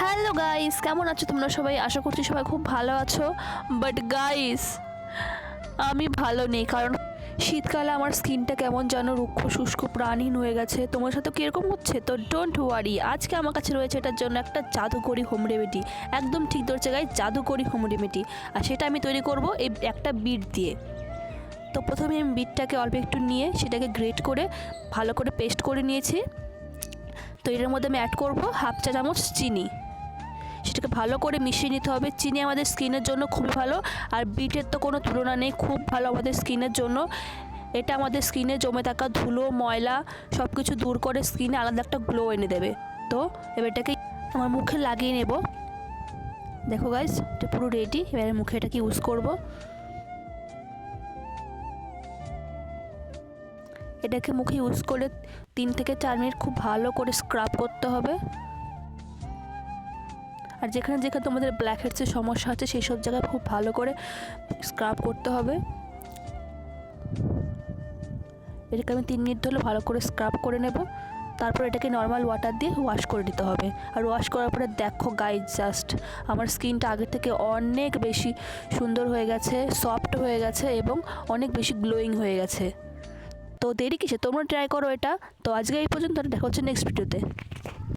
Hello guys কেমন আছো তোমরা সবাই? আশা করছি সবাই খুব ভালো আছো। বাট গাইস আমি ভালো নেই, কারণ শীতকালে আমার স্কিনটা কেমন যেন রুক্ষ, শুষ্ক প্রাণহীন হয়ে গেছে। তোমার সাথে কীরকম হচ্ছে? তো ডোন্ট ওয়ারি আজকে আমার কাছে রয়েছে এটার জন্য একটা জাদুকরি হোম রেমেডি একদম ঠিক ধরছে গাইস জাদুকরি হোম রেমেডি আর সেটা আমি তৈরি করব এই একটা বিট দিয়ে। তো প্রথমে আমি বিটটাকে অল্প একটু নিয়ে সেটাকে গ্রেট করে ভালো করে পেস্ট করে নিয়েছি। তো এটার মধ্যে আমি অ্যাড করব হাফ চা চামচ চিনি। সেটাকে ভালো করে মিশিয়ে নিতে হবে। চিনি আমাদের স্কিনের জন্য খুবই ভালো। আর বিটের তো কোনো তুলনা নেই, খুব ভালো আমাদের স্কিনের জন্য। এটা আমাদের স্কিনে জমে থাকা ধুলো, ময়লা সব কিছু দূর করে স্কিনে আলাদা একটা গ্লো এনে দেবে। তো এবার এটাকে আমার মুখে লাগিয়ে নেব। দেখো গাইজ এটা পুরো রেডি এবারে মুখে এটাকে ইউজ করব। এটাকে মুখে ইউজ করে তিন থেকে চার মিনিট খুব ভালো করে স্ক্রাব করতে হবে। আর যেখানে যেখানে তোমাদের ব্ল্যাক হেডসের সমস্যা আছে সেই সব জায়গায় খুব ভালো করে স্ক্রাব করতে হবে। এটাকে আমি তিন মিনিট ধরে ভালো করে স্ক্রাব করে নেব। তারপর এটাকে নর্মাল ওয়াটার দিয়ে ওয়াশ করে দিতে হবে। আর ওয়াশ করার পরে দেখো গাইজ জাস্ট আমার স্কিনটা আগের থেকে অনেক বেশি সুন্দর হয়ে গেছে সফট হয়ে গেছে এবং অনেক বেশি গ্লোয়িং হয়ে গেছে। তো দেরি কিসে? তোমরা ট্রাই করো এটা। তো আজকে এই পর্যন্ত, দেখা হচ্ছে নেক্সট ভিডিওতে